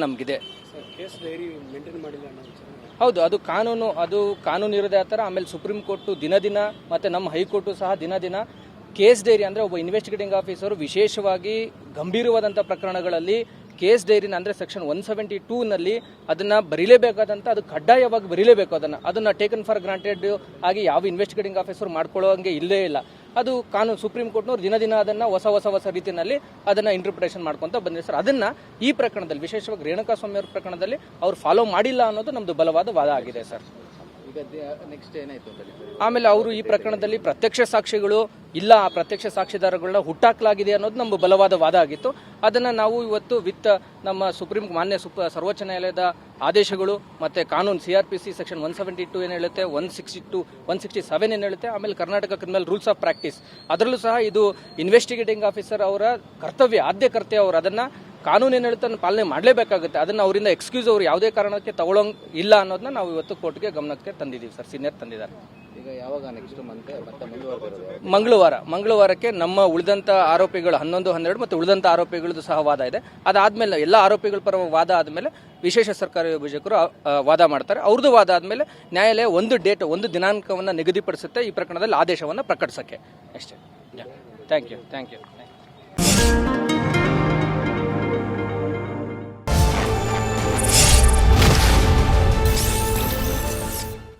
ನಮಗಿದೆ. Sir case dairy maintain ಮಾಡಿಲ್ಲ ಅನ್ನೋ ವಿಚಾರ. ಹೌದು ಅದು ಕಾನೂನು ಅದು ಕಾನೂನು ಇರೋದೇ ಆ ಥರ. ಆಮೇಲೆ ಸುಪ್ರೀಂ ಕೋರ್ಟು ದಿನ ದಿನ ಮತ್ತು ನಮ್ಮ ಹೈಕೋರ್ಟು ಸಹ ದಿನ ದಿನ ಕೇಸ್ ಡೈರಿ ಅಂದರೆ ಒಬ್ಬ ಇನ್ವೆಸ್ಟಿಗೇಟಿಂಗ್ ಆಫೀಸರು ವಿಶೇಷವಾಗಿ ಗಂಭೀರವಾದಂಥ ಪ್ರಕರಣಗಳಲ್ಲಿ ಕೇಸ್ ಡೈರಿನ ಅಂದರೆ ಸೆಕ್ಷನ್ ಒನ್ ಸೆವೆಂಟಿ ಟೂನಲ್ಲಿ ಅದನ್ನು ಬರೀಲೇಬೇಕಾದಂಥ ಅದು ಕಡ್ಡಾಯವಾಗಿ ಬರೀಲೇಬೇಕು ಅದನ್ನು. ಅದನ್ನು ಟೇಕನ್ ಫಾರ್ ಗ್ರಾಂಟೆಡ್ ಆಗಿ ಯಾವ ಇನ್ವೆಸ್ಟಿಗೇಟಿಂಗ್ ಆಫೀಸರ್ ಮಾಡ್ಕೊಳ್ಳೋಂಗೆ ಇಲ್ಲೇ ಇಲ್ಲ. ಅದು ಕಾನೂನು ಸುಪ್ರೀಂ ಕೋರ್ಟ್ನವ್ರು ದಿನ ದಿನ ಅದನ್ನು ಹೊಸ ಹೊಸ ಹೊಸ ರೀತಿಯಲ್ಲಿ ಅದನ್ನು ಇಂಟರ್ಪ್ರಿಟೇಷನ್ ಮಾಡ್ಕೊಂತ ಬಂದಿದೆ ಸರ್, ಅದನ್ನು ಈ ಪ್ರಕರಣದಲ್ಲಿ, ವಿಶೇಷವಾಗಿ ರೇಣುಕಾ ಸ್ವಾಮಿ ಅವರ ಪ್ರಕರಣದಲ್ಲಿ ಅವ್ರು ಫಾಲೋ ಮಾಡಿಲ್ಲ ಅನ್ನೋದು ನಮ್ಮದು ಬಲವಾದ ವಾದ ಆಗಿದೆ, ಸರ್. ನೆಕ್ಸ್ಟ್ ಏನಾಯ್ತು ಆಮೇಲೆ ಅವರು ಈ ಪ್ರಕರಣದಲ್ಲಿ ಪ್ರತ್ಯಕ್ಷ ಸಾಕ್ಷಿಗಳು ಇಲ್ಲ, ಆ ಪ್ರತ್ಯಕ್ಷ ಸಾಕ್ಷಿದಾರಗಳನ್ನ ಹುಟ್ಟಾಕಲಾಗಿದೆ ಅನ್ನೋದು ನಮ್ಮ ಬಲವಾದ ವಾದ ಆಗಿತ್ತು. ಅದನ್ನು ನಾವು ಇವತ್ತು ವಿತ್ ನಮ್ಮ ಸುಪ್ರೀಂ, ಮಾನ್ಯ ಸುಪ್, ಸರ್ವೋಚ್ಚ ನ್ಯಾಯಾಲಯದ ಆದೇಶಗಳು ಮತ್ತು ಕಾನೂನು C R P C section one seventy two ಏನು ಹೇಳುತ್ತೆ, one sixty two, one sixty seven ಏನು ಹೇಳುತ್ತೆ, ಆಮೇಲೆ Karnataka criminal rules of practice. ಅದರಲ್ಲೂ ಸಹ ಇದು ಇನ್ವೆಸ್ಟಿಗೇಟಿಂಗ್ ಆಫೀಸರ್ ಅವರ ಕರ್ತವ್ಯ ಆದ್ಯ ಕರ್ತವ್ಯ ಅವರು ಅದನ್ನು ಕಾನೂನು ಏನು ಹೇಳುತ್ತೆ ಅದನ್ನ ಪಾಲನೆ ಮಾಡಲೇಬೇಕಾಗುತ್ತೆ. ಅದನ್ನು ಅವರಿಂದ ಎಕ್ಸ್ಕ್ಯೂಸ್ ಅವರು ಯಾವುದೇ ಕಾರಣಕ್ಕೆ ತಗೊಳ್ಳೋಂಗ್ ಇಲ್ಲ ಅನ್ನೋದನ್ನ ನಾವು ಇವತ್ತು ಕೋರ್ಟ್ಗೆ ಗಮನಕ್ಕೆ ತಂದಿದ್ದೀವಿ ಸರ್. ಸೀನಿಯರ್ ತಂದಿದ್ದಾರೆ. ಈಗ ಯಾವಾಗ ನೆಕ್ಸ್ಟ್ ಮಂತ್ ಮಂಗಳವಾರ ಮಂಗಳವಾರಕ್ಕೆ ನಮ್ಮ ಉಳಿದಂಥ ಆರೋಪಿಗಳು ಹನ್ನೊಂದು ಹನ್ನೆರಡು ಮತ್ತು ಉಳಿದಂಥ ಆರೋಪಿಗಳದ್ದು ಸಹ ವಾದ ಇದೆ. ಅದಾದ್ಮೇಲೆ ಎಲ್ಲ ಆರೋಪಿಗಳ ಪರ ವಾದ ಆದಮೇಲೆ ವಿಶೇಷ ಸರ್ಕಾರಿ ವಿಭಜಕರು ವಾದ ಮಾಡ್ತಾರೆ. ಅವ್ರದ್ದು ವಾದ ಆದಮೇಲೆ ನ್ಯಾಯಾಲಯ ಒಂದು ಡೇಟ್ ಒಂದು ದಿನಾಂಕವನ್ನು ನಿಗದಿಪಡಿಸುತ್ತೆ ಈ ಪ್ರಕರಣದಲ್ಲಿ ಆದೇಶವನ್ನು ಪ್ರಕಟಿಸೋಕ್ಕೆ. ಅಷ್ಟೇ. Thank you thank you